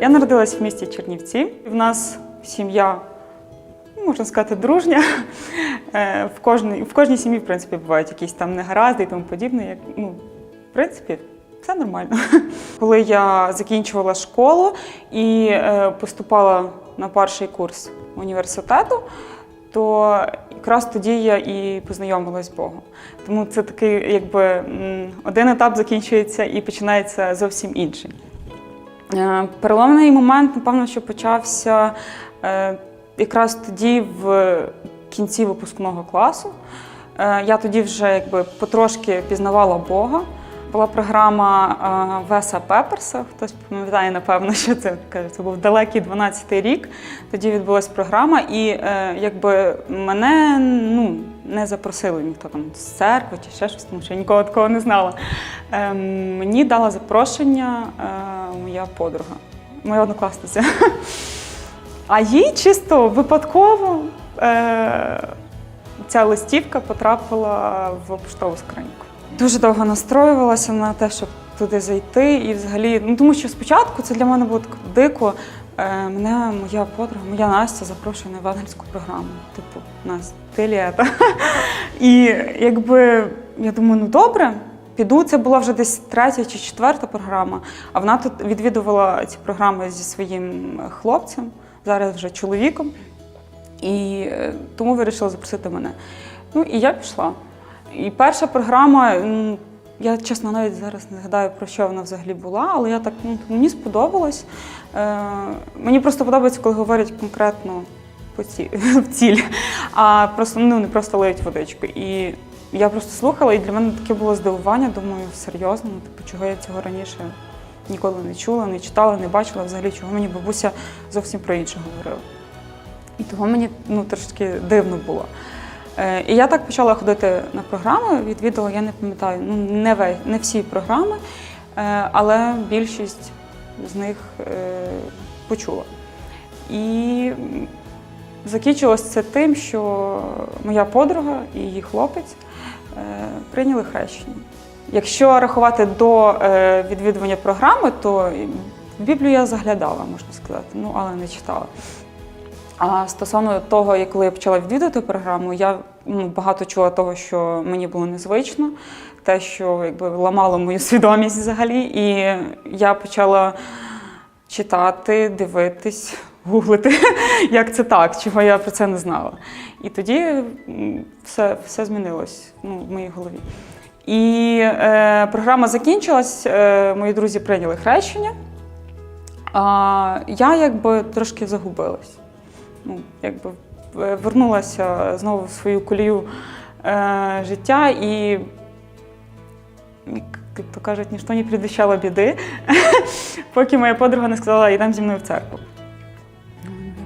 Я народилась в місті Чернівці. В нас сім'я, ну, можна сказати, дружня. Е, В кожній, в кожній сім'ї, в принципі, бувають якісь там негаразди і тому подібне. Як, ну, в принципі, все нормально. Коли я закінчувала школу і е, поступала на перший курс університету, то якраз тоді я і познайомилась з Богом. Тому це такий, якби один етап закінчується і починається зовсім інший. Е, Переломний момент, напевно, що почався е, якраз тоді, в кінці випускного класу. Е, Я тоді вже якби потрошки пізнавала Бога. Була програма Веса Пеперса. Хтось пам'ятає, напевно, що це каже, це був далекий 12-й рік. Тоді відбулася програма, і якби мене ну, не запросили ніхто там з церкви чи ще щось, тому що я нікого такого не знала. Е, мені дала запрошення моя подруга, моя однокласниця. А їй чисто випадково е, ця листівка потрапила в поштову скриньку. Дуже довго настроювалася на те, щоб туди зайти. І взагалі, ну тому що спочатку це для мене було так дико. Е, мене моя подруга, моя Настя запрошує на евангельську програму. Типу, Настя, ти лєта. І якби я думаю, ну добре, піду. Це була вже десь третя чи четверта програма. А вона тут відвідувала ці програми зі своїм хлопцем, зараз вже чоловіком. І е, тому вирішила запросити мене. Ну і я пішла. І перша програма, я чесно навіть зараз не згадаю, про що вона взагалі була, але я так ну, мені сподобалось. Е, мені просто подобається, коли говорять конкретно по ці, ціль, а просто ну, не просто лиють водичку. І я просто слухала, і для мене таке було здивування. Думаю, серйозно, ну, типу, чого я цього раніше ніколи не чула, не читала, не бачила взагалі, чого мені бабуся зовсім про інше говорила. І того мені ну, трошки дивно було. Е, І я так почала ходити на програми, відвідала, я не пам'ятаю, ну не, ве- не всі програми, е, але більшість з них е, почула. І закінчилось це тим, що моя подруга і її хлопець прийняли хрещення. Якщо рахувати до е, відвідування програми, то Біблію я заглядала, можна сказати, ну але не читала. А стосовно того, як коли я почала відвідувати програму, я ну, багато чула того, що мені було незвично, те, що якби ламало мою свідомість взагалі. І я почала читати, дивитись, гуглити, як це так, чого я про це не знала. І тоді все, все змінилось ну, в моїй голові. І е, програма закінчилась, е, мої друзі прийняли хрещення. А я якби трошки загубилась. Ну, якби е, вернулася знову в свою колію е, життя і, як то кажуть, ніхто не предвіщало біди, поки моя подруга не сказала, йдемо зі мною в церкву.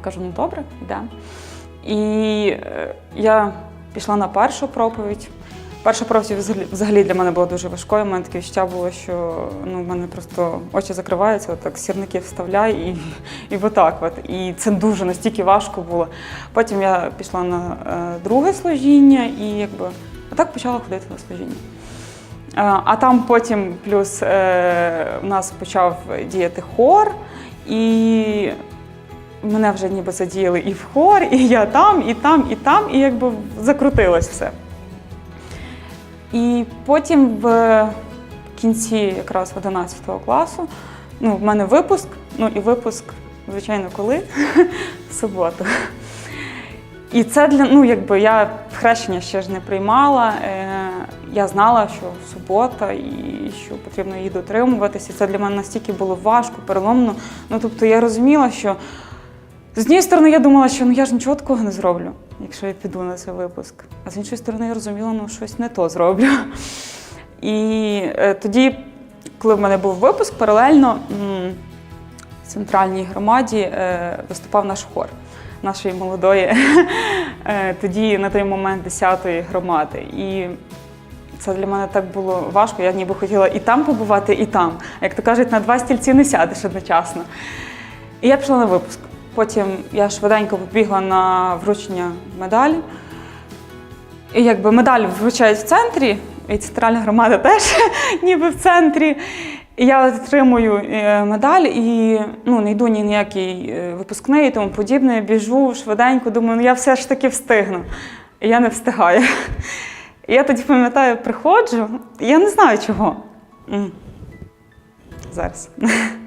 Кажу, ну добре, йдемо. І е, я пішла на першу проповідь. Перша проповідь взагалі- для мене була дуже важкою. У мене таке відчуття було, що ну, в мене просто очі закриваються, отак сірники вставляй і, і отак. От. І це дуже настільки важко було. Потім я пішла на е, друге служіння і якби отак почала ходити на служіння. Е, А там потім плюс у нас почав діяти хор, і мене вже ніби задіяли і в хор, і я там, і там, і там, і якби закрутилось все. І потім в кінці якраз 11 класу, ну, в мене випуск, ну і випуск, звичайно, коли? В суботу. І це для ну, якби я хрещення ще ж не приймала. Е, я знала, що субота і що потрібно її дотримуватися. Це для мене настільки було важко, переломно. Ну тобто я розуміла, що з однієї сторони я думала, що ну я ж нічого такого не зроблю, якщо я піду на цей випуск. А з іншої сторони, я розуміла, ну щось не то зроблю. І е, тоді, коли в мене був випуск, паралельно в центральній громаді е, виступав наш хор нашої молодої, е, тоді на той момент 10-ї громади. І це для мене так було важко. Я ніби хотіла і там побувати, і там. Як то кажуть, на два стільці не сядеш одночасно. І я пішла на випуск. Потім я швиденько побігла на вручення медалі. І якби медаль вручають в центрі, і центральна громада теж ніби в центрі. І я отримую е, медаль і ну, не йду ні ніякий е, випускний і тому подібне. Біжу швиденько, думаю, ну я все ж таки встигну. І я не встигаю. І я тоді пам'ятаю, приходжу, і я не знаю чого. Зараз.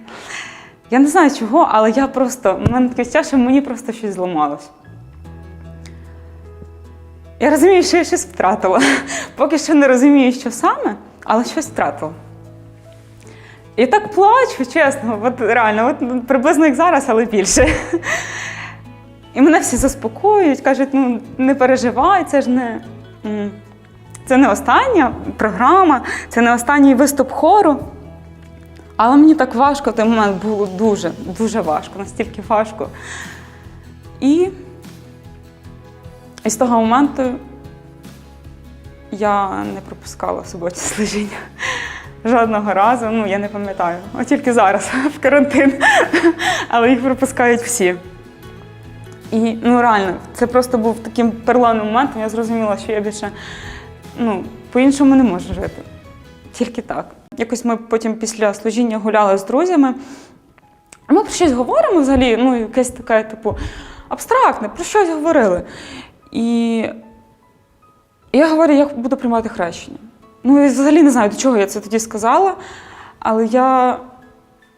Я не знаю чого, але я просто, в мене таке відчуття, що мені просто щось зламалось. Я розумію, що я щось втратила. Поки що не розумію, що саме, але щось втратила. І так плачу, чесно, от реально, от приблизно як зараз, але більше. І мене всі заспокоюють, кажуть, ну не переживай, це ж не. Це не остання програма, це не останній виступ хору. Але мені так важко в той момент було дуже, дуже важко, настільки важко. І, і з того моменту я не пропускала суботні служіння. Жодного разу, ну я не пам'ятаю. От тільки зараз, в карантин. Але їх пропускають всі. І ну реально, це просто був таким переломним моментом. Я зрозуміла, що я більше ну, по-іншому не можу жити. Тільки так. Якось ми потім після служіння гуляли з друзями. Ми про щось говоримо взагалі, ну, якесь таке, типу, абстрактне, про щось говорили. І я говорю, я буду приймати хрещення. Ну, я взагалі не знаю, до чого я це тоді сказала, але я.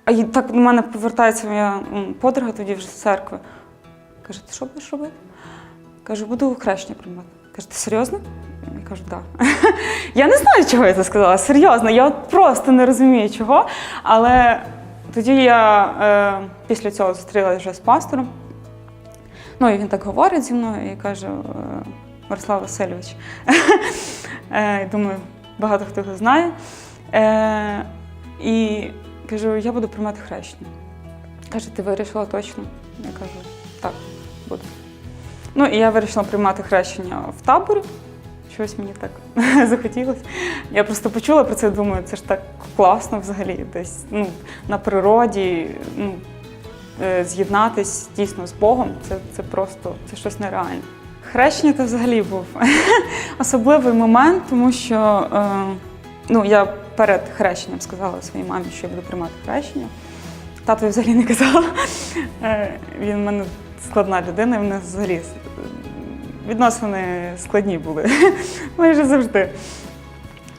А так до мене повертається моя подруга тоді вже з церкви. Каже, ти що будеш робити? Кажу, буду хрещення приймати. Каже, ти серйозно? Кажу. Да. я не знаю, чого я це сказала. Серйозно, я просто не розумію, чого. Але тоді я е, після цього зустрілася вже з пастором. Ну, і він так говорить зі мною і каже: е, Мирослав Васильович. е, думаю, багато хто його знає. Е, і кажу, я буду приймати хрещення. Каже, ти вирішила точно? Я кажу, так, буду. Ну, і я вирішила приймати хрещення в таборі. Щось мені так захотілося. Я просто почула про це, думаю, це ж так класно взагалі, десь ну, на природі, ну, е, з'єднатись дійсно з Богом. Це, це просто це щось нереальне. Хрещення це взагалі був особливий момент, тому що е, ну, я перед хрещенням сказала своїй мамі, що я буду приймати хрещення. Тато взагалі не казала. Е, Він в мене складна людина, і в нас взагалі відносини складні були майже завжди.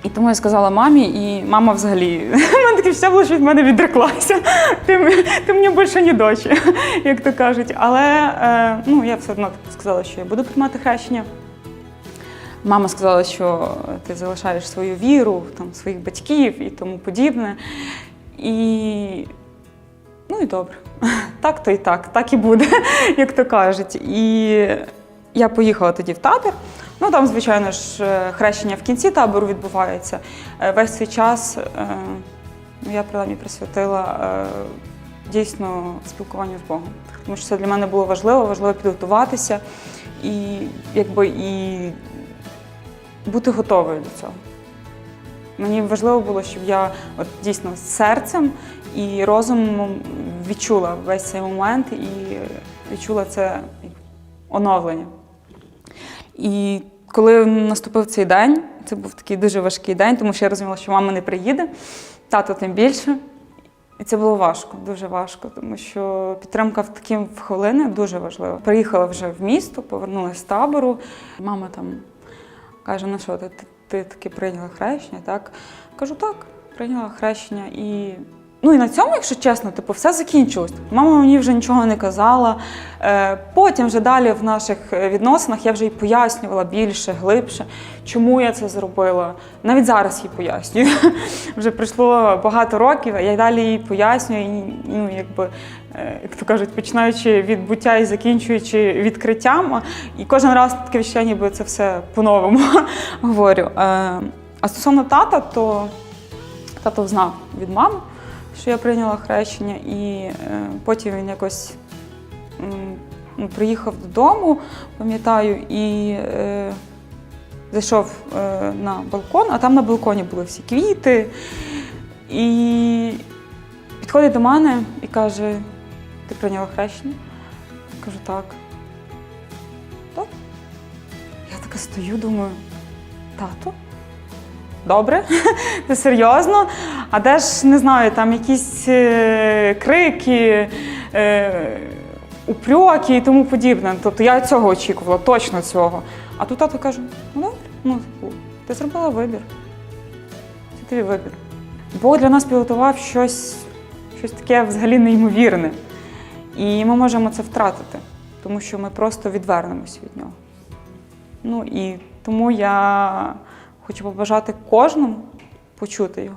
І тому я сказала мамі, і мама взагалі мене таке все було, що від мене відреклася. Ти, ти мені більше не дочі, як то кажуть. Але е, ну, я все одно сказала, що я буду приймати хрещення. Мама сказала, що ти залишаєш свою віру, там, своїх батьків і тому подібне. І ну і добре. Так то і так, так і буде, як то кажуть. І я поїхала тоді в табір. Ну там, звичайно ж, е, хрещення в кінці табору відбувається. Е, Весь цей час е, ну, я принаймні присвятила дійсно спілкуванню з Богом. Тому що це для мене було важливо, важливо підготуватися і якби і бути готовою до цього. Мені важливо було, щоб я от дійсно серцем і розумом відчула весь цей момент і відчула це оновлення. І коли наступив цей день, це був такий дуже важкий день, тому що я розуміла, що мама не приїде, тато тим більше. І це було важко, дуже важко, тому що підтримка в такі хвилини дуже важлива. Приїхала вже в місто, повернулася з табору. Мама там каже: ну що, ти, ти, ти таки прийняла хрещення? Так? Кажу, так, прийняла хрещення. І Ну і на цьому, якщо чесно, типу, все закінчилось. Мама мені вже нічого не казала. Е, Потім вже далі в наших е, відносинах я вже й пояснювала більше, глибше, чому я це зробила. Навіть зараз їй пояснюю. Вже пройшло багато років, а я далі їй пояснюю, ну, якби, е, як то кажуть, починаючи від буття і закінчуючи відкриттям. І кожен раз таке відчуття, ніби це все по-новому говорю. А стосовно тата, то тато знав від мами що я прийняла хрещення, і е, потім він якось ну, приїхав додому, пам'ятаю, і е, зайшов е, на балкон, а там на балконі були всі квіти. І підходить до мене і каже: ти прийняла хрещення? Я кажу, так. Так. Я така стою, думаю, тато? Добре, це серйозно. А де ж не знаю, там якісь е, крики, е, упреки і тому подібне. Тобто я цього очікувала, точно цього. А тут тато каже: ну ну типу, ти зробила вибір. Це твій вибір. Бог для нас підготував щось, щось таке взагалі неймовірне. І ми можемо це втратити, тому що ми просто відвернемось від нього. Ну і тому я хочу побажати кожному почути його.